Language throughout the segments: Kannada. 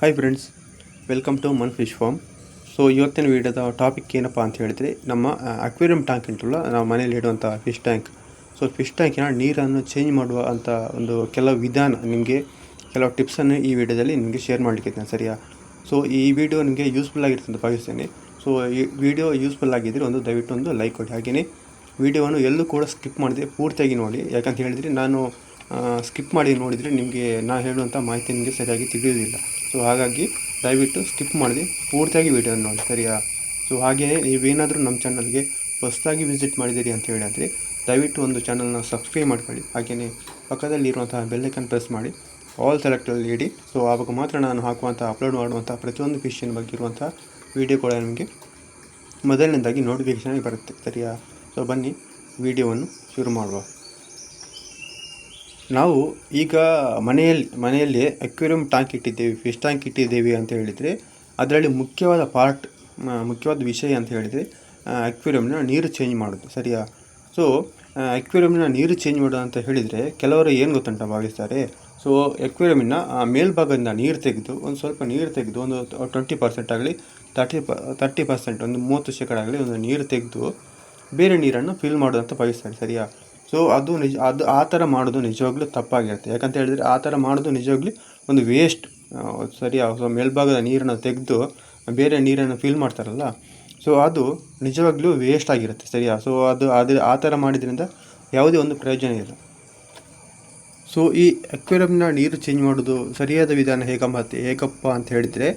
ಹಾಯ್ ಫ್ರೆಂಡ್ಸ್ ವೆಲ್ಕಮ್ ಟು ಮನ್ ಫಿಶ್ ಫಾರ್ಮ್ ಸೊ ಇವತ್ತಿನ ವೀಡಿಯೋದ ಟಾಪಿಕ್ ಏನಪ್ಪ ಅಂತ ಹೇಳಿದರೆ, ನಮ್ಮ ಅಕ್ವೇರಿಯಂ ಟ್ಯಾಂಕ್ ಉಂಟಲ್ಲ, ನಾವು ಮನೇಲಿ ಇಡುವಂಥ ಫಿಶ್ ಟ್ಯಾಂಕ್ ಸೊ ಫಿಶ್ ಟ್ಯಾಂಕಿನ ನೀರನ್ನು ಚೇಂಜ್ ಮಾಡುವ ಅಂತ ಒಂದು ಕೆಲವು ವಿಧಾನ ನಿಮಗೆ ಕೆಲವು ಟಿಪ್ಸನ್ನು ಈ ವಿಡಿಯೋದಲ್ಲಿ ನಿಮಗೆ ಶೇರ್ ಮಾಡಲಿಕ್ಕೆ ಸರಿಯಾ? ಸೊ ಈ ವಿಡಿಯೋ ನಿಮಗೆ ಯೂಸ್ಫುಲ್ ಆಗಿರುತ್ತೆ ಅಂತ ಭಾವಿಸ್ತೇನೆ. ಸೊ ಈ ವಿಡಿಯೋ ಯೂಸ್ಫುಲ್ ಆಗಿದ್ದರೆ ಒಂದು ದಯವಿಟ್ಟು ಒಂದು ಲೈಕ್ ಕೊಡಿ. ಹಾಗೆಯೇ ವಿಡಿಯೋವನ್ನು ಎಲ್ಲೂ ಕೂಡ ಸ್ಕಿಪ್ ಮಾಡಿದೆ ಪೂರ್ತಿಯಾಗಿ ನೋಡಿ. ಯಾಕಂತ ಹೇಳಿದರೆ ನಾನು ಸ್ಕಿಪ್ ಮಾಡಿ ನೋಡಿದರೆ ನಿಮಗೆ ನಾನು ಹೇಳುವಂಥ ಮಾಹಿತಿ ನಿಮಗೆ ಸರಿಯಾಗಿ ತಿಳಿಯೋದಿಲ್ಲ ಸೊ ಹಾಗಾಗಿ ದಯವಿಟ್ಟು ಸ್ಕಿಪ್ ಮಾಡಿದೆ ಪೂರ್ತಿಯಾಗಿ ವೀಡಿಯೋನ ನೋಡಿ, ಸರಿಯಾ? ಸೊ ಹಾಗೆಯೇ ನೀವೇನಾದರೂ ನಮ್ಮ ಚಾನಲ್ಗೆ ಹೊಸದಾಗಿ ವಿಸಿಟ್ ಮಾಡಿದ್ದೀರಿ ಅಂತ ಹೇಳಿದರೆ ದಯವಿಟ್ಟು ಒಂದು ಚಾನಲ್ನ ಸಬ್ಸ್ಕ್ರೈಬ್ ಮಾಡ್ಕೊಳ್ಳಿ. ಹಾಗೆಯೇ ಪಕ್ಕದಲ್ಲಿರುವಂತಹ ಬೆಲ್ಲೈಕನ್ ಪ್ರೆಸ್ ಮಾಡಿ. ಆಲ್ ಸೆಲೆಕ್ಟಲ್ಲಿ ಇಡಿ. ಸೊ ಆವಾಗ ಮಾತ್ರ ನಾನು ಹಾಕುವಂಥ ಅಪ್ಲೋಡ್ ಮಾಡುವಂಥ ಪ್ರತಿಯೊಂದು ಫಿಶನ್ ಬಗ್ಗೆ ಇರುವಂಥ ವೀಡಿಯೋ ಕೂಡ ನಿಮಗೆ ಮೊದಲನೇದಾಗಿ ನೋಟಿಫಿಕೇಷನ್ ಬರುತ್ತೆ. ಸರಿಯಾ? ಸೊ ಬನ್ನಿ ವಿಡಿಯೋವನ್ನು ಶುರು ಮಾಡುವ. ನಾವು ಈಗ ಮನೆಯಲ್ಲಿ ಮನೆಯಲ್ಲಿ ಅಕ್ವೇರಿಯಂ ಟ್ಯಾಂಕ್ ಇಟ್ಟಿದ್ದೇವೆ ಫಿಶ್ ಟ್ಯಾಂಕ್ ಇಟ್ಟಿದ್ದೇವೆ ಅಂತ ಹೇಳಿದರೆ ಅದರಲ್ಲಿ ಮುಖ್ಯವಾದ ಪಾರ್ಟ್ ಮುಖ್ಯವಾದ ವಿಷಯ ಅಂತ ಹೇಳಿದರೆ ಅಕ್ವೇರಿಯಂನ ನೀರು ಚೇಂಜ್ ಮಾಡೋದು, ಸರಿಯಾ? ಸೊ ಅಕ್ವೇರಿಯಂನ ನೀರು ಚೇಂಜ್ ಮಾಡೋದು ಅಂತ ಹೇಳಿದರೆ ಕೆಲವರು ಏನು ಗೊತ್ತುಂಟ ಭಾವಿಸ್ತಾರೆ? ಸೊ ಎಕ್ವೇರಿಯಮಿನ ಮೇಲ್ಭಾಗದಿಂದ ನೀರು ತೆಗೆದು, ಒಂದು ಸ್ವಲ್ಪ ನೀರು ತೆಗೆದು, ಒಂದು ಟ್ವೆಂಟಿ ಪರ್ಸೆಂಟ್ ಆಗಲಿ ತರ್ಟಿ ಪ ತರ್ಟಿ ಪರ್ಸೆಂಟ್ ಒಂದು ಮೂವತ್ತು ಶೇಕಡ ಆಗಲಿ ಒಂದು ನೀರು ತೆಗೆದು ಬೇರೆ ನೀರನ್ನು ಫಿಲ್ ಮಾಡೋದಂತ ಭಾವಿಸ್ತಾರೆ, ಸರಿಯಾ? ಸೊ ಅದು ನಿಜ, ಅದು ಆ ಥರ ಮಾಡೋದು ನಿಜವಾಗ್ಲೂ ತಪ್ಪಾಗಿರುತ್ತೆ. ಯಾಕಂತ ಹೇಳಿದರೆ ಆ ಥರ ಮಾಡೋದು ನಿಜವಾಗ್ಲೂ ಒಂದು ವೇಸ್ಟ್ ಸರಿ ಮೇಲ್ಭಾಗದ ನೀರನ್ನು ತೆಗೆದು ಬೇರೆ ನೀರನ್ನು ಫಿಲ್ ಮಾಡ್ತಾರಲ್ಲ ಸೊ ಅದು ನಿಜವಾಗ್ಲೂ ವೇಸ್ಟ್ ಆಗಿರುತ್ತೆ, ಸರಿಯಾ? ಸೊ ಅದು ಅದು ಆ ಥರ ಮಾಡಿದ್ರಿಂದ ಯಾವುದೇ ಒಂದು ಪ್ರಯೋಜನ ಇಲ್ಲ. ಸೊ ಈ ಅಕ್ವೇರಿಯಂನ ನೀರು ಚೇಂಜ್ ಮಾಡೋದು ಸರಿಯಾದ ವಿಧಾನ ಹೇಗಮ್ಮ ಹೇಗಪ್ಪ ಅಂತ ಹೇಳಿದರೆ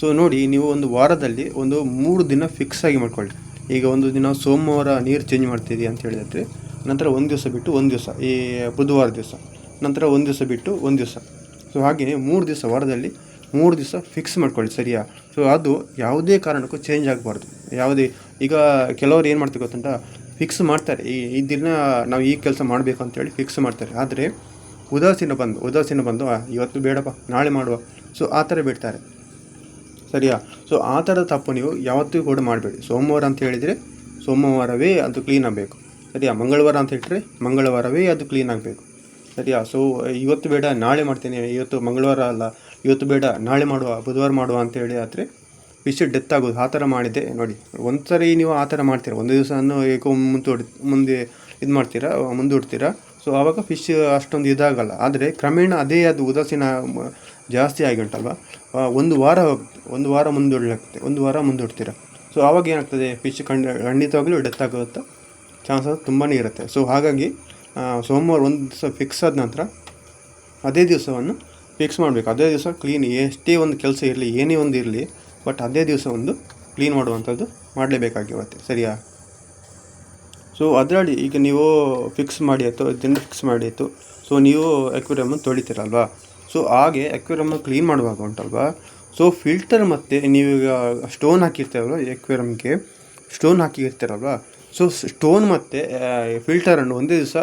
ಸೊ ನೋಡಿ, ನೀವು ಒಂದು ವಾರದಲ್ಲಿ ಒಂದು ಮೂರು ದಿನ ಫಿಕ್ಸ್ ಆಗಿ ಮಾಡ್ಕೊಳ್ಳಿ. ಈಗ ಒಂದು ದಿನ ಸೋಮವಾರ ನೀರು ಚೇಂಜ್ ಮಾಡ್ತೀರಿ ಅಂತ ಹೇಳಿದ್ರೆ ನಂತರ ಒಂದು ದಿವಸ ಬಿಟ್ಟು ಒಂದು ದಿವಸ, ಈ ಬುಧವಾರ ದಿವಸ, ನಂತರ ಒಂದು ದಿವಸ ಬಿಟ್ಟು ಒಂದು ದಿವಸ. ಸೊ ಹಾಗೆಯೇ ಮೂರು ದಿವಸ ವಾರದಲ್ಲಿ ಮೂರು ದಿವಸ ಫಿಕ್ಸ್ ಮಾಡ್ಕೊಳ್ಳಿ ಸರಿಯಾ? ಸೊ ಅದು ಯಾವುದೇ ಕಾರಣಕ್ಕೂ ಚೇಂಜ್ ಆಗಬಾರ್ದು. ಯಾವುದೇ, ಈಗ ಕೆಲವರು ಏನು ಮಾಡ್ತೀವಿ ಗೊತ್ತಂತ ಫಿಕ್ಸ್ ಮಾಡ್ತಾರೆ. ಈ ಈ ದಿನ ನಾವು ಈ ಕೆಲಸ ಮಾಡಬೇಕು ಅಂತೇಳಿ ಫಿಕ್ಸ್ ಮಾಡ್ತಾರೆ. ಆದರೆ ಉದಾಸೀನ ಬಂದು ಉದಾಸೀನ ಬಂದು ಇವತ್ತು ಬೇಡಪ್ಪ, ನಾಳೆ ಮಾಡುವ. ಸೊ ಆ ಥರ ಬಿಡ್ತಾರೆ. ಸರಿಯಾ? ಸೊ ಆ ಥರದ ತಪ್ಪು ನೀವು ಯಾವತ್ತೂ ಕೂಡ ಮಾಡಬೇಡಿ. ಸೋಮವಾರ ಅಂತ ಹೇಳಿದರೆ ಸೋಮವಾರವೇ ಅದು ಕ್ಲೀನ್ ಆಗಬೇಕು. ಸರಿಯಾ? ಮಂಗಳವಾರ ಅಂತ ಇಟ್ಟರೆ ಮಂಗಳವಾರವೇ ಅದು ಕ್ಲೀನ್ ಆಗಬೇಕು. ಸರಿಯಾ? ಸೊ ಇವತ್ತು ಬೇಡ, ನಾಳೆ ಮಾಡ್ತೇನೆ. ಇವತ್ತು ಮಂಗಳವಾರ ಅಲ್ಲ, ಇವತ್ತು ಬೇಡ, ನಾಳೆ ಮಾಡುವ, ಬುಧವಾರ ಮಾಡುವ ಅಂತೇಳಿ ಆದರೆ ಫಿಶ್ ಡೆತ್ ಆಗೋದು. ಆ ಥರ ಮಾಡಿದೆ. ನೋಡಿ ಒಂದು ಸರಿ ನೀವು ಆ ಥರ ಮಾಡ್ತೀರಾ? ಒಂದು ದಿವಸನೂ ಏಕೋ ಮುಂದೂಡಿ ಮುಂದೆ ಇದು ಮಾಡ್ತೀರಾ? ಮುಂದೂಡ್ತೀರಾ? ಸೊ ಆವಾಗ ಫಿಶ್ ಅಷ್ಟೊಂದು ಇದಾಗಲ್ಲ. ಆದರೆ ಕ್ರಮೇಣ ಅದೇ ಅದು ಉದಾಸೀನ, ಜಾಸ್ತಿ ಆಗಿ ಉಂಟಲ್ವ ಒಂದು ವಾರ ಒಂದು ವಾರ ಮುಂದೂಡಲಾಗ್ತದೆ. ಒಂದು ವಾರ ಮುಂದೂಡ್ತೀರಾ? ಸೊ ಆವಾಗ ಏನಾಗ್ತದೆ? ಫಿಶ್ ಖಂಡ ಖಂಡಿತವಾಗಲೂ ಡೆತ್ ಆಗುತ್ತಾ? ಚಾನ್ಸಸ್ ತುಂಬಾ ಇರುತ್ತೆ. ಸೊ ಹಾಗಾಗಿ ಸೋಮವಾರ ಒಂದು ದಿವಸ ಫಿಕ್ಸ್ ಆದ ನಂತರ ಅದೇ ದಿವಸವನ್ನು ಫಿಕ್ಸ್ ಮಾಡಬೇಕು. ಅದೇ ದಿವಸ ಕ್ಲೀನ್ ಎಷ್ಟೇ ಒಂದು ಕೆಲಸ ಇರಲಿ, ಏನೇ ಒಂದು ಇರಲಿ ಬಟ್ ಅದೇ ದಿವಸ ಒಂದು ಕ್ಲೀನ್ ಮಾಡುವಂಥದ್ದು ಮಾಡಲೇಬೇಕಾಗಿರುತ್ತೆ ಸರಿಯಾ? ಸೊ ಅದರಲ್ಲಿ ಈಗ ನೀವು ಫಿಕ್ಸ್ ಮಾಡಿ ಆಯಿತು ದಿನ ಫಿಕ್ಸ್ ಮಾಡಿ ಆಯಿತು. ಸೊ ನೀವು ಅಕ್ವೇರಿಯಮ್ಮನ್ನು ತೊಳಿತೀರಲ್ವಾ? ಸೊ ಹಾಗೆ ಅಕ್ವೇರಿಯಮ್ಮ ಕ್ಲೀನ್ ಮಾಡುವಾಗ ಉಂಟಲ್ವಾ? ಸೊ ಫಿಲ್ಟರ್ ಮತ್ತು ನೀವೀಗ ಸ್ಟೋನ್ ಹಾಕಿರ್ತೀರಲ್ವ ಎಕ್ವೇರಿಯಮ್ಗೆ ಸ್ಟೋನ್ ಹಾಕಿರ್ತೀರಲ್ವಾ? ಸೊ ಸ್ಟೋನ್ ಮತ್ತು ಫಿಲ್ಟರನ್ನು ಒಂದೇ ದಿವಸ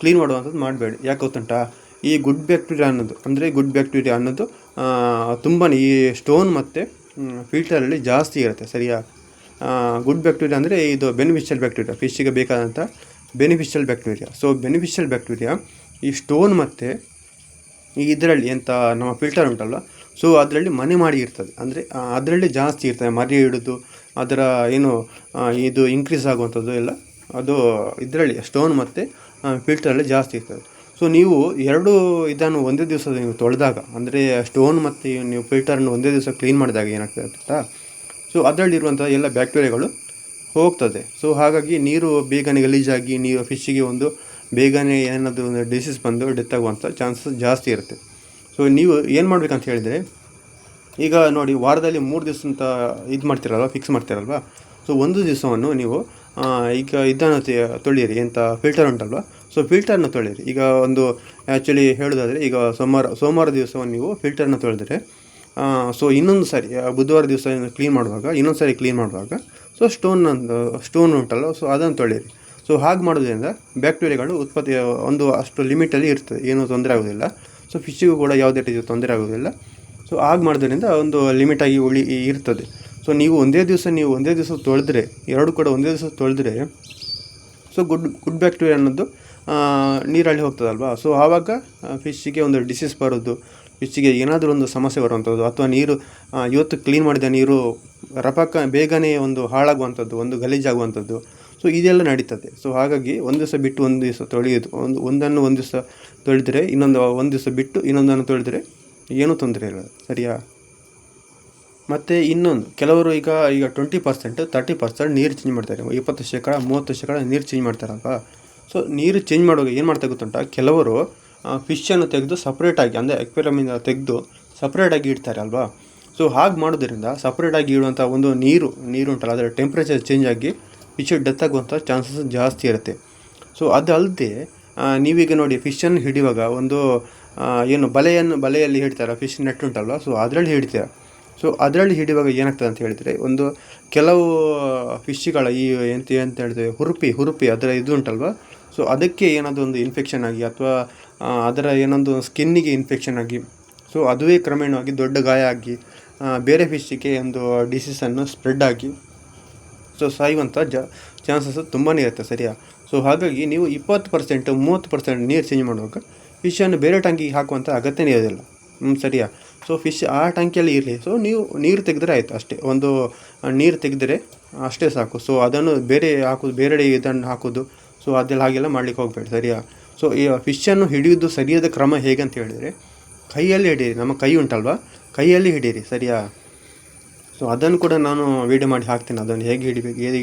ಕ್ಲೀನ್ ಮಾಡುವಂಥದ್ದು ಮಾಡಬೇಡಿ. ಯಾಕೆ ಗೊತ್ತುಂಟಾ? ಈ ಗುಡ್ ಬ್ಯಾಕ್ಟೀರಿಯಾ ಅನ್ನೋದು, ಅಂದರೆ ಗುಡ್ ಬ್ಯಾಕ್ಟೀರಿಯಾ ಅನ್ನೋದು ತುಂಬಾ ಈ ಸ್ಟೋನ್ ಮತ್ತು ಫಿಲ್ಟರಲ್ಲಿ ಜಾಸ್ತಿ ಇರುತ್ತೆ ಸರಿಯಾ? ಗುಡ್ ಬ್ಯಾಕ್ಟೀರಿಯಾ ಅಂದರೆ ಇದು ಬೆನಿಫಿಷಿಯಲ್ ಬ್ಯಾಕ್ಟೀರಿಯಾ ಫಿಶ್ಶಿಗೆ ಬೇಕಾದಂಥ beneficial bacteria so beneficial bacteria ಈ ಸ್ಟೋನ್ ಮತ್ತು ಇದರಲ್ಲಿ ಎಂಥ ನಮ್ಮ ಫಿಲ್ಟರ್ ಉಂಟಲ್ಲ ಸೊ ಅದರಲ್ಲಿ ಮನೆ ಮಾಡಿ ಇರ್ತದೆ. ಅಂದರೆ ಅದರಲ್ಲಿ ಜಾಸ್ತಿ ಇರ್ತದೆ. ಮರಿ ಇಡೋದು ಅದರ ಏನು ಇದು ಇನ್ಕ್ರೀಸ್ ಆಗುವಂಥದ್ದು ಎಲ್ಲ, ಅದು ಇದರಲ್ಲಿ ಸ್ಟೋನ್ ಮತ್ತು ಫಿಲ್ಟರಲ್ಲಿ ಜಾಸ್ತಿ ಇರ್ತದೆ. ಸೊ ನೀವು ಎರಡು ಇದನ್ನು ಒಂದೇ ದಿವಸ ನೀವು ತೊಳೆದಾಗ, ಅಂದರೆ ಸ್ಟೋನ್ ಮತ್ತು ನೀವು ಫಿಲ್ಟರನ್ನು ಒಂದೇ ದಿವಸ ಕ್ಲೀನ್ ಮಾಡಿದಾಗ ಏನಾಗ್ತದೆ ಗೊತ್ತಾ? ಸೊ ಅದರಲ್ಲಿರುವಂಥ ಎಲ್ಲ ಬ್ಯಾಕ್ಟೀರಿಯಾಗಳು ಹೋಗ್ತದೆ. ಸೊ ಹಾಗಾಗಿ ನೀರು ಬೇಗನೆ ಗಲೀಜಾಗಿ ನೀರು ಫಿಶ್ಶಿಗೆ ಒಂದು ಬೇಗನೆ ಏನಾದರೂ ಒಂದು ಡಿಸೀಸ್ ಬಂದು ಡೆತ್ ಆಗುವಂಥ ಚಾನ್ಸಸ್ ಜಾಸ್ತಿ ಇರುತ್ತೆ. ಸೊ ನೀವು ಏನು ಮಾಡ್ಬೇಕಂತ ಹೇಳಿದರೆ, ಈಗ ನೋಡಿ, ವಾರದಲ್ಲಿ ಮೂರು ದಿವಸ ಅಂತ ಇದು ಮಾಡ್ತಿರಲ್ವ ಫಿಕ್ಸ್ ಮಾಡ್ತಿರಲ್ವ? ಸೊ ಒಂದು ದಿವಸವನ್ನು ನೀವು ಈಗ ಇದನ್ನು ತೊಳೆಯಿರಿ ಎಂಥ ಫಿಲ್ಟರ್ ಉಂಟಲ್ವ? ಸೊ ಫಿಲ್ಟರ್ನ ತೊಳೆಯಿರಿ. ಈಗ ಒಂದು ಆ್ಯಕ್ಚುಲಿ ಹೇಳೋದಾದರೆ, ಈಗ ಸೋಮವಾರ ಸೋಮವಾರ ದಿವಸವನ್ನು ನೀವು ಫಿಲ್ಟರ್ನ ತೊಳೆದರೆ ಸೊ ಇನ್ನೊಂದು ಸಾರಿ ಬುಧವಾರ ದಿವಸ ಕ್ಲೀನ್ ಮಾಡುವಾಗ, ಇನ್ನೊಂದು ಸಾರಿ ಕ್ಲೀನ್ ಮಾಡುವಾಗ ಸೊ ಸ್ಟೋನ್ ಸ್ಟೋನ್ ಉಂಟಲ್ಲ ಸೊ ಅದನ್ನು ತೊಳೆಯಿರಿ. ಸೊ ಹಾಗೆ ಮಾಡೋದ್ರಿಂದ ಬ್ಯಾಕ್ಟೀರಿಯಾಗಳು ಉತ್ಪತ್ತಿ, ಒಂದು ಅಷ್ಟು ಲಿಮಿಟಲ್ಲಿ ಇರ್ತದೆ, ಏನೂ ತೊಂದರೆ ಆಗೋದಿಲ್ಲ. ಸೊ ಫಿಶ್ಶಿಗೂ ಕೂಡ ಯಾವುದೇ ರೀತಿಯ ತೊಂದರೆ ಆಗೋದಿಲ್ಲ ಸೊ ಹಾಗೆ ಮಾಡೋದ್ರಿಂದ ಒಂದು ಲಿಮಿಟಾಗಿ ಉಳಿ ಇರ್ತದೆ. ಸೊ ನೀವು ಒಂದೇ ದಿವಸ, ನೀವು ಒಂದೇ ದಿವಸ ತೊಳೆದ್ರೆ, ಎರಡು ಕೂಡ ಒಂದೇ ದಿವಸ ತೊಳೆದ್ರೆ ಸೊ ಗುಡ್ ಗುಡ್ ಬ್ಯಾಕ್ಟೀರಿಯಾ ಅನ್ನೋದು ನೀರಲ್ಲಿ ಹೋಗ್ತದಲ್ವಾ? ಸೊ ಆವಾಗ ಫಿಶ್ಶಿಗೆ ಒಂದು ಡಿಸೀಸ್ ಬರೋದು ಫಿಶ್ಶಿಗೆ ಏನಾದರೂ ಒಂದು ಸಮಸ್ಯೆ ಬರುವಂಥದ್ದು, ಅಥವಾ ನೀರು ಇವತ್ತು ಕ್ಲೀನ್ ಮಾಡಿದ ನೀರು ರಪಕ್ಕ ಬೇಗನೆ ಒಂದು ಹಾಳಾಗುವಂಥದ್ದು, ಒಂದು ಗಲೀಜಾಗುವಂಥದ್ದು ಸೊ ಇದೆಲ್ಲ ನಡೀತದೆ. ಸೊ ಹಾಗಾಗಿ ಒಂದು ದಿವಸ ಬಿಟ್ಟು ಒಂದು ದಿವಸ ತೊಳೆಯೋದು ಒಂದು, ಒಂದನ್ನು ಒಂದು ದಿವಸ ತೊಳೆದರೆ ಇನ್ನೊಂದು ಒಂದು ದಿವಸ ಬಿಟ್ಟು ಇನ್ನೊಂದನ್ನು ತೊಳೆದರೆ ಏನೂ ತೊಂದರೆ ಇಲ್ಲ ಸರಿಯಾ? ಮತ್ತು ಇನ್ನೊಂದು, ಕೆಲವರು ಈಗ ಈಗ ಟ್ವೆಂಟಿ ಪರ್ಸೆಂಟ್ ತರ್ಟಿ ಪರ್ಸೆಂಟ್ ನೀರು ಚೇಂಜ್ ಮಾಡ್ತಾರೆ. ಇಪ್ಪತ್ತು ಶೇಕಡ, ಮೂವತ್ತು ಶೇಕಡ ನೀರು ಚೇಂಜ್ ಮಾಡ್ತಾರಲ್ವ? ಸೊ ನೀರು ಚೇಂಜ್ ಮಾಡುವಾಗ ಏನು ಮಾಡ್ತಾ ಗೊತ್ತುಂಟ? ಕೆಲವರು ಫಿಶನ್ನು ತೆಗೆದು ಸಪ್ರೇಟಾಗಿ ಅಂದರೆ ಎಕ್ವೇರಿಯಮಿಂದ ತೆಗೆದು ಸಪ್ರೇಟಾಗಿ ಇಡ್ತಾರೆ ಅಲ್ವಾ? ಸೊ ಹಾಗೆ ಮಾಡೋದ್ರಿಂದ ಸಪ್ರೇಟಾಗಿ ಇಡುವಂಥ ಒಂದು ನೀರು ನೀರು ಉಂಟಲ್ಲ, ಅದರ ಟೆಂಪ್ರೇಚರ್ ಚೇಂಜ್ ಆಗಿ ಫಿಶ್ ಡೆತ್ ಆಗುವಂಥ ಚಾನ್ಸಸ್ ಜಾಸ್ತಿ ಇರುತ್ತೆ. ಸೊ ಅದಲ್ಲದೆ ನೀವೀಗ ನೋಡಿ ಫಿಶನ್ನು ಹಿಡಿಯುವಾಗ ಒಂದು ಏನು ಬಲೆಯನ್ನು, ಬಲೆಯಲ್ಲಿ ಹಿಡ್ತಾರೆ? ಫಿಶ್ ನೆಟ್ ಉಂಟಲ್ವ? ಸೊ ಅದರಲ್ಲಿ ಹಿಡಿತೀರ? ಸೊ ಅದರಲ್ಲಿ ಹಿಡಿಯುವಾಗ ಏನಾಗ್ತದೆ ಅಂತ ಹೇಳಿದರೆ, ಒಂದು ಕೆಲವು ಫಿಶ್ಗಳ ಈ ಎಂತ ಅಂತ ಹೇಳ್ತೇವೆ ಹುರುಪಿ ಹುರುಪಿ ಅದರ ಇದು ಉಂಟಲ್ವ? ಸೊ ಅದಕ್ಕೆ ಏನಾದರೂ ಒಂದು ಇನ್ಫೆಕ್ಷನ್ ಆಗಿ ಅಥವಾ ಅದರ ಏನೊಂದು ಸ್ಕಿನ್ನಿಗೆ ಇನ್ಫೆಕ್ಷನ್ ಆಗಿ ಸೊ ಅದುವೇ ಕ್ರಮೇಣವಾಗಿ ದೊಡ್ಡ ಗಾಯ ಆಗಿ ಬೇರೆ ಫಿಶ್ಗೆ ಒಂದು ಡಿಸೀಸನ್ನು ಸ್ಪ್ರೆಡ್ ಆಗಿ ಸೊ ಸಾಯುವಂಥ ಜ ಚಾನ್ಸಸ್ ತುಂಬಾ ಇರುತ್ತೆ, ಸರಿಯಾ? ಸೊ ಹಾಗಾಗಿ ನೀವು ಇಪ್ಪತ್ತು ಪರ್ಸೆಂಟ್ ಮೂವತ್ತು ಪರ್ಸೆಂಟ್ ನೀರು ಚೇಂಜ್ ಮಾಡುವಾಗ ಫಿಶನ್ನು ಬೇರೆ ಟ್ಯಾಂಕಿಗೆ ಹಾಕುವಂಥ ಅಗತ್ಯನೇ ಇರೋದಿಲ್ಲ. ಹ್ಞೂ ಸರಿಯಾ? ಸೊ ಫಿಶ್ ಆ ಟ್ಯಾಂಕಿಯಲ್ಲಿ ಇರಲಿ. ಸೊ ನೀವು ನೀರು ತೆಗೆದ್ರೆ ಆಯಿತು ಅಷ್ಟೇ. ಒಂದು ನೀರು ತೆಗೆದರೆ ಅಷ್ಟೇ ಸಾಕು. ಸೊ ಅದನ್ನು ಬೇರೆ ಹಾಕೋದು ಬೇರೆಡೆ ಇದನ್ನು ಹಾಕೋದು. ಸೊ ಅದೆಲ್ಲ ಹಾಗೆಲ್ಲ ಮಾಡ್ಲಿಕ್ಕೆ ಹೋಗಬೇಡಿ, ಸರಿಯಾ? ಸೊ ಈ ಫಿಶನ್ನು ಹಿಡಿಯೋದು ಸರಿಯಾದ ಕ್ರಮ ಹೇಗೆ ಅಂತ ಹೇಳಿದರೆ, ಕೈಯಲ್ಲಿ ಹಿಡೀರಿ. ನಮ್ಮ ಕೈ ಉಂಟಲ್ವಾ? ಕೈಯಲ್ಲಿ ಹಿಡೀರಿ, ಸರಿಯಾ? ಸೊ ಅದನ್ನು ಕೂಡ ನಾನು ವೀಡಿಯೋ ಮಾಡಿ ಹಾಕ್ತೇನೆ. ಅದನ್ನು ಹೇಗೆ ಹಿಡಿಬೇಕು, ಹೇಗೆ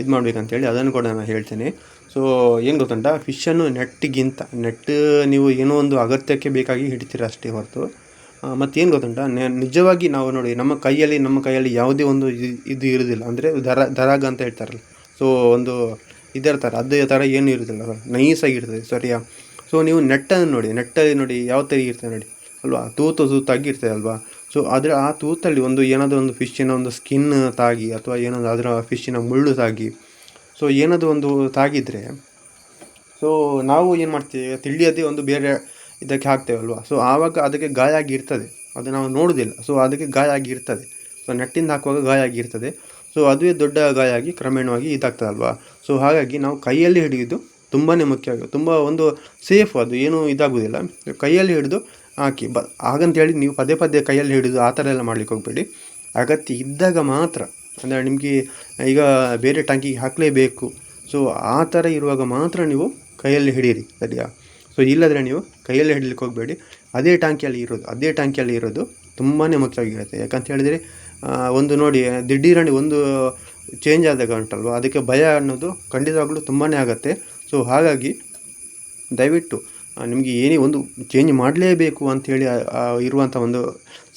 ಇದು ಮಾಡಬೇಕಂತೇಳಿ ಅದನ್ನು ಕೂಡ ನಾನು ಹೇಳ್ತೇನೆ. ಸೊ ಏನು ಗೊತ್ತುಂಟ? ಫಿಶನ್ನು ನೆಟ್ಟಿಗಿಂತ, ನೆಟ್ ನೀವು ಏನೋ ಒಂದು ಅಗತ್ಯಕ್ಕೆ ಬೇಕಾಗಿ ಹಿಡಿತೀರ ಅಷ್ಟೇ ಹೊರತು. ಮತ್ತೇನು ಗೊತ್ತುಂಟ? ನಿಜವಾಗಿ ನಾವು ನೋಡಿ, ನಮ್ಮ ಕೈಯಲ್ಲಿ ನಮ್ಮ ಕೈಯಲ್ಲಿ ಯಾವುದೇ ಒಂದು ಇದು ಇರೋದಿಲ್ಲ. ಅಂದರೆ ದರ, ದರಾಗ ಅಂತ ಹೇಳ್ತಾರಲ್ಲ. ಸೊ ಒಂದು ಇದರ ಥರ ಅದೇ ಥರ ಏನು ಇರೋದಿಲ್ಲ. ನೈಸಾಗಿ ಇರ್ತದೆ, ಸರಿಯಾ? ಸೊ ನೀವು ನೆಟ್ಟನ್ನು ನೋಡಿ, ನೆಟ್ಟಲ್ಲಿ ನೋಡಿ ಯಾವ ಥರ ಇರ್ತದೆ ನೋಡಿ. ಅಲ್ವಾ? ತೂತು ತೂತಾಗಿ ಇರ್ತದೆ ಅಲ್ವಾ? ಸೊ ಅದರ ಆ ತೂತಲ್ಲಿ ಒಂದು ಏನಾದರೂ ಒಂದು ಫಿಶ್ಶಿನ ಒಂದು ಸ್ಕಿನ್ ತಾಗಿ ಅಥವಾ ಏನಾದರೂ ಅದರ ಫಿಶ್ಶಿನ ಮುಳ್ಳು ತಾಗಿ ಸೊ ಏನದು ಒಂದು ತಾಗಿದರೆ ಸೊ ನಾವು ಏನು ಮಾಡ್ತೀವಿ, ತಿಳಿಯದೇ ಒಂದು ಬೇರೆ ಇದಕ್ಕೆ ಹಾಕ್ತೇವಲ್ವಾ? ಸೊ ಆವಾಗ ಅದಕ್ಕೆ ಗಾಯ ಆಗಿರ್ತದೆ ಅದು ನಾವು ನೋಡೋದಿಲ್ಲ. ಸೊ ಅದಕ್ಕೆ ಗಾಯ ಆಗಿರ್ತದೆ ಸೊ ನೆಟ್ಟಿಂದ ಹಾಕುವಾಗ ಗಾಯ ಆಗಿರ್ತದೆ ಸೊ ಅದುವೇ ದೊಡ್ಡ ಗಾಯ ಆಗಿ ಕ್ರಮೇಣವಾಗಿ ಇದಾಗ್ತದಲ್ವಾ? ಸೊ ಹಾಗಾಗಿ ನಾವು ಕೈಯಲ್ಲಿ ಹಿಡಿಯೋದು ತುಂಬಾ ಮುಖ್ಯ, ತುಂಬ ಒಂದು ಸೇಫ್ ಅದು, ಏನೂ ಇದಾಗೋದಿಲ್ಲ. ಕೈಯಲ್ಲಿ ಹಿಡಿದು ಹಾಕಿ, ಬ ಹಾಗಂತೇಳಿ ನೀವು ಪದೇ ಪದೇ ಕೈಯಲ್ಲಿ ಹಿಡಿದು ಆ ಥರ ಎಲ್ಲ ಮಾಡ್ಲಿಕ್ಕೆ ಹೋಗಬೇಡಿ. ಅಗತ್ಯ ಇದ್ದಾಗ ಮಾತ್ರ ಅಂದರೆ ನಿಮಗೆ ಈಗ ಬೇರೆ ಟ್ಯಾಂಕಿಗೆ ಹಾಕಲೇಬೇಕು. ಸೊ ಆ ಥರ ಇರುವಾಗ ಮಾತ್ರ ನೀವು ಕೈಯಲ್ಲಿ ಹಿಡೀರಿ, ಸರಿಯಾ? ಸೊ ಇಲ್ಲದ್ರೆ ನೀವು ಕೈಯಲ್ಲಿ ಹಿಡಲಿಕ್ಕೆ ಹೋಗಬೇಡಿ. ಅದೇ ಟ್ಯಾಂಕಿಯಲ್ಲಿ ಇರೋದು, ಅದೇ ಟ್ಯಾಂಕಿಯಲ್ಲಿ ಇರೋದು ತುಂಬಾ ಮುಖ್ಯವಾಗಿರುತ್ತೆ. ಯಾಕಂತ ಹೇಳಿದರೆ ಒಂದು ನೋಡಿ ದಿಢೀರಣಿ ಒಂದು ಚೇಂಜ್ ಆದಾಗ ಉಂಟಲ್ವ, ಅದಕ್ಕೆ ಭಯ ಅನ್ನೋದು ಖಂಡಿತವಾಗ್ಲೂ ತುಂಬಾ ಆಗುತ್ತೆ. ಸೊ ಹಾಗಾಗಿ ದಯವಿಟ್ಟು ನಿಮಗೆ ಏನೇ ಒಂದು ಚೇಂಜ್ ಮಾಡಲೇಬೇಕು ಅಂಥೇಳಿ ಇರುವಂಥ ಒಂದು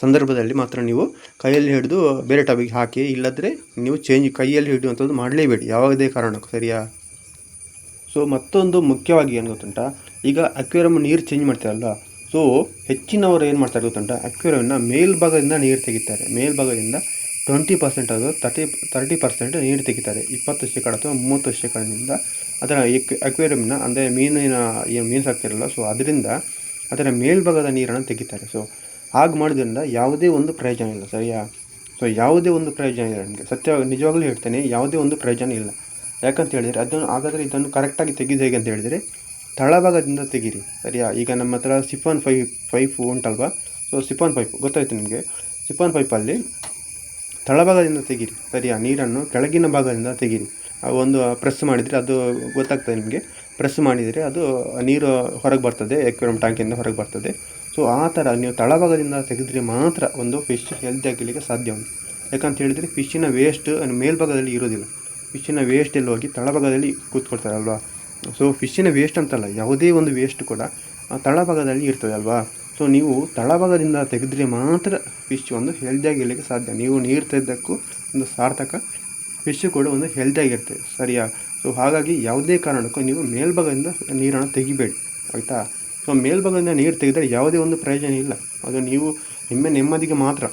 ಸಂದರ್ಭದಲ್ಲಿ ಮಾತ್ರ ನೀವು ಕೈಯಲ್ಲಿ ಹಿಡಿದು ಬೇರೆ ಟಬಿಗೆ ಹಾಕಿ, ಇಲ್ಲದ್ರೆ ನೀವು ಚೇಂಜ್ ಕೈಯಲ್ಲಿ ಹಿಡಿಯುವಂಥದ್ದು ಮಾಡಲೇಬೇಡಿ. ಯಾವುದೇ ಕಾರಣಕ್ಕೂ ಸರಿಯಾ? ಸೊ ಮತ್ತೊಂದು ಮುಖ್ಯವಾಗಿ ಏನು ಗೊತ್ತುಂಟ? ಈಗ ಅಕ್ವೇರಿಯಂ ನೀರು ಚೇಂಜ್ ಮಾಡ್ತಾರಲ್ಲ ಸೊ ಹೆಚ್ಚಿನವರು ಏನು ಮಾಡ್ತಾರೆ ಗೊತ್ತುಂಟ? ಅಕ್ವೇರಿಯಮ್ನ ಮೇಲ್ಭಾಗದಿಂದ ನೀರು ತೆಗಿತಾರೆ. ಮೇಲ್ಭಾಗದಿಂದ ಟ್ವೆಂಟಿ ಪರ್ಸೆಂಟ್ ಅದು ತರ್ಟಿ ತರ್ಟಿ ಪರ್ಸೆಂಟ್ ನೀರು ತೆಗಿತಾರೆ. ಇಪ್ಪತ್ತು ಶೇಕಡ ಅಥವಾ ಮೂವತ್ತು ಶೇಕಡದಿಂದ ಅದರ ಅಕ್ವೇರಿಯಮ್ನ ಅಂದರೆ ಮೀನಿನ ಏನು ಮೀನು ಸಾಕ್ತಿರಲ್ಲ ಸೊ ಅದರಿಂದ ಅದರ ಮೇಲ್ಭಾಗದ ನೀರನ್ನು ತೆಗಿತಾರೆ. ಸೊ ಹಾಗೆ ಮಾಡೋದ್ರಿಂದ ಯಾವುದೇ ಒಂದು ಪ್ರಯೋಜನ ಇಲ್ಲ, ಸರಿಯಾ? ಸೊ ಯಾವುದೇ ಒಂದು ಪ್ರಯೋಜನ ಇಲ್ಲ ನನಗೆ. ಸತ್ಯ, ನಿಜವಾಗ್ಲೂ ಹೇಳ್ತೇನೆ, ಯಾವುದೇ ಒಂದು ಪ್ರಯೋಜನ ಇಲ್ಲ. ಯಾಕಂತ ಹೇಳಿದರೆ ಅದನ್ನು, ಹಾಗಾದರೆ ಇದನ್ನು ಕರೆಕ್ಟಾಗಿ ತೆಗೆದು ಹೇಗೆ ಅಂತ ಹೇಳಿದರೆ, ತಳಭಾಗದಿಂದ ತೆಗೀರಿ, ಸರಿಯಾ? ಈಗ ನಮ್ಮ ಹತ್ರ ಸಿಫಾನ್ ಫೈ ಪೈಪು ಉಂಟಲ್ವಾ? ಸೊ ಸಿಫಾನ್ ಪೈಪು ಗೊತ್ತಾಯ್ತು ನಿಮಗೆ? ಸಿಫಾನ್ ಪೈಪಲ್ಲಿ ತಳಭಾಗದಿಂದ ತೆಗೀರಿ. ಸರಿಯಾ? ನೀರನ್ನು ಕೆಳಗಿನ ಭಾಗದಿಂದ ತೆಗೀರಿ. ಒಂದು ಪ್ರೆಸ್ ಮಾಡಿದರೆ ಅದು ಗೊತ್ತಾಗ್ತದೆ ನಿಮಗೆ. ಪ್ರೆಸ್ ಮಾಡಿದರೆ ಅದು ನೀರು ಹೊರಗೆ ಬರ್ತದೆ ಎಕ್ವೇರಿಯಂ ಟ್ಯಾಂಕಿಂದ ಹೊರಗೆ ಬರ್ತದೆ. ಸೊ ಆ ಥರ ನೀವು ತಳಭಾಗದಿಂದ ತೆಗೆದ್ರೆ ಮಾತ್ರ ಒಂದು ಫಿಶ್ ಹೆಲ್ದಿ ಆಗಲಿಕ್ಕೆ ಸಾಧ್ಯ ಉಂಟು. ಯಾಕಂತ ಹೇಳಿದರೆ ಫಿಶ್ಶಿನ ವೇಸ್ಟ್ ಮೇಲ್ಭಾಗದಲ್ಲಿ ಇರೋದಿಲ್ಲ ಫಿಶ್ಶಿನ ವೇಸ್ಟ್ ಎಲ್ಲ ಹೋಗಿ ತಳಭಾಗದಲ್ಲಿ ಕೂತ್ಕೊಳ್ತಾರೆ ಅಲ್ವಾ? ಸೊ ಫಿಶ್ಶಿನ ವೇಸ್ಟ್ ಅಂತಲ್ಲ, ಯಾವುದೇ ಒಂದು ವೇಸ್ಟ್ ಕೂಡ ತಳಭಾಗದಲ್ಲಿ ಇರ್ತದೆ ಅಲ್ವಾ? ಸೊ ನೀವು ತಳಭಾಗದಿಂದ ತೆಗೆದ್ರೆ ಮಾತ್ರ ಫಿಶ್ ಒಂದು ಹೆಲ್ದಿಯಾಗಿರಲಿಕ್ಕೆ ಸಾಧ್ಯ. ನೀವು ನೀರು ತೆಗೆದಕ್ಕೂ ಒಂದು ಸಾರ್ಥಕ ಫಿಶ್ ಕೂಡ ಒಂದು ಹೆಲ್ದಿಯಾಗಿರ್ತದೆ ಸರಿಯಾ? ಸೊ ಹಾಗಾಗಿ ಯಾವುದೇ ಕಾರಣಕ್ಕೂ ನೀವು ಮೇಲ್ಭಾಗದಿಂದ ನೀರನ್ನು ತೆಗಿಬೇಡಿ. ಆಯಿತಾ? ಸೊ ಮೇಲ್ಭಾಗದಿಂದ ನೀರು ತೆಗೆದರೆ ಯಾವುದೇ ಒಂದು ಪ್ರಯೋಜನ ಇಲ್ಲ. ಅದು ನೀವು ನಿಮ್ಮ ನೆಮ್ಮದಿಗೆ ಮಾತ್ರ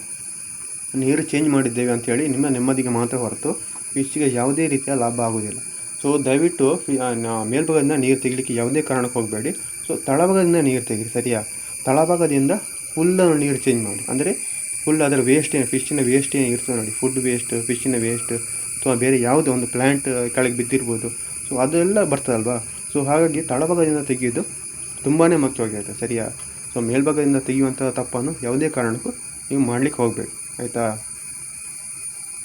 ನೀರು ಚೇಂಜ್ ಮಾಡಿದ್ದೇವೆ ಅಂಥೇಳಿ ನಿಮ್ಮ ನೆಮ್ಮದಿಗೆ ಮಾತ್ರ ಹೊರತು ಫಿಶ್ಗೆ ಯಾವುದೇ ರೀತಿಯ ಲಾಭ ಆಗೋದಿಲ್ಲ ಸೊ ದಯವಿಟ್ಟು ಮೇಲ್ಭಾಗದಿಂದ ನೀರು ತೆಗಿಲಿಕ್ಕೆ ಯಾವುದೇ ಕಾರಣಕ್ಕೆ ಹೋಗಬೇಡಿ. ಸೊ ತಳಭಾಗದಿಂದ ನೀರು ತೆಗಿ ಸರಿಯಾ? ತಳಭಾಗದಿಂದ ಫುಲ್ ನೀರು ಚೇಂಜ್ ಮಾಡಿ. ಅಂದರೆ ಫುಲ್ ಅದರ ವೇಸ್ಟ್ ಏನು ಫಿಶ್ಶಿನ ವೇಸ್ಟ್ ಏನು ಇರ್ತದೆ ನೋಡಿ. ಫುಡ್ ವೇಸ್ಟ್ ಫಿಶ್ಶಿನ ವೇಸ್ಟ್ ಅಥವಾ ಬೇರೆ ಯಾವುದೋ ಒಂದು ಪ್ಲ್ಯಾಂಟ್ ಕೆಳಗೆ ಬಿದ್ದಿರ್ಬೋದು. ಸೊ ಅದೆಲ್ಲ ಬರ್ತದಲ್ವಾ? ಸೊ ಹಾಗಾಗಿ ತಳಭಾಗದಿಂದ ತೆಗೆಯೋದು ತುಂಬಾ ಮುಖ್ಯವಾಗಿರುತ್ತೆ ಸರಿಯಾ? ಸೊ ಮೇಲ್ಭಾಗದಿಂದ ತೆಗೆಯುವಂಥ ತಪ್ಪನ್ನು ಯಾವುದೇ ಕಾರಣಕ್ಕೂ ನೀವು ಮಾಡಲಿಕ್ಕೆ ಹೋಗಬೇಡಿ. ಆಯಿತಾ?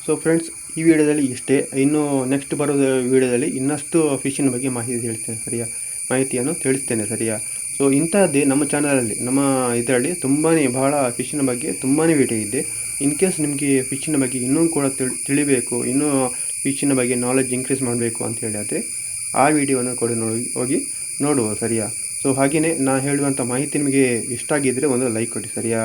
ಸೊ ಫ್ರೆಂಡ್ಸ್ ಈ ವಿಡಿಯೋದಲ್ಲಿ ಇಷ್ಟೇ. ಇನ್ನು ನೆಕ್ಸ್ಟ್ ಬರೋ ವಿಡಿಯೋದಲ್ಲಿ ಇನ್ನಷ್ಟು ಫಿಶಿನ ಬಗ್ಗೆ ಮಾಹಿತಿ ಹೇಳ್ತೇನೆ. ಸರಿಯಾ? ಮಾಹಿತಿಯನ್ನು ತಿಳಿಸ್ತೇನೆ. ಸರಿಯಾ? ಸೊ ಇಂಥದ್ದೇ ನಮ್ಮ ಚಾನಲಲ್ಲಿ ನಮ್ಮ ಇದರಲ್ಲಿ ತುಂಬಾ ಬಹಳ ಫಿಶ್ಶಿನ ಬಗ್ಗೆ ತುಂಬಾ ವಿಡಿಯೋ ಇದೆ ಇನ್ ಕೇಸ್ ನಿಮಗೆ ಫಿಶ್ಶಿನ ಬಗ್ಗೆ ಇನ್ನೂ ಕೂಡ ತಿಳಿ, ತಿಳಿಬೇಕು, ಇನ್ನೂ ಫಿಶಿನ ಬಗ್ಗೆ ನಾಲೆಜ್ ಇನ್ಕ್ರೀಸ್ ಮಾಡಬೇಕು ಅಂತ ಹೇಳಿ ಆದರೆ ಆ ವಿಡಿಯೋವನ್ನು ಕೂಡ ನೋಡಿ, ಹೋಗಿ ನೋಡುವ, ಸರಿಯಾ? ಸೊ ಹಾಗೆಯೇ ನಾನು ಹೇಳುವಂಥ ಮಾಹಿತಿ ನಿಮಗೆ ಇಷ್ಟ ಆಗಿದ್ದರೆ ಒಂದು ಲೈಕ್ ಕೊಡಿ, ಸರಿಯಾ?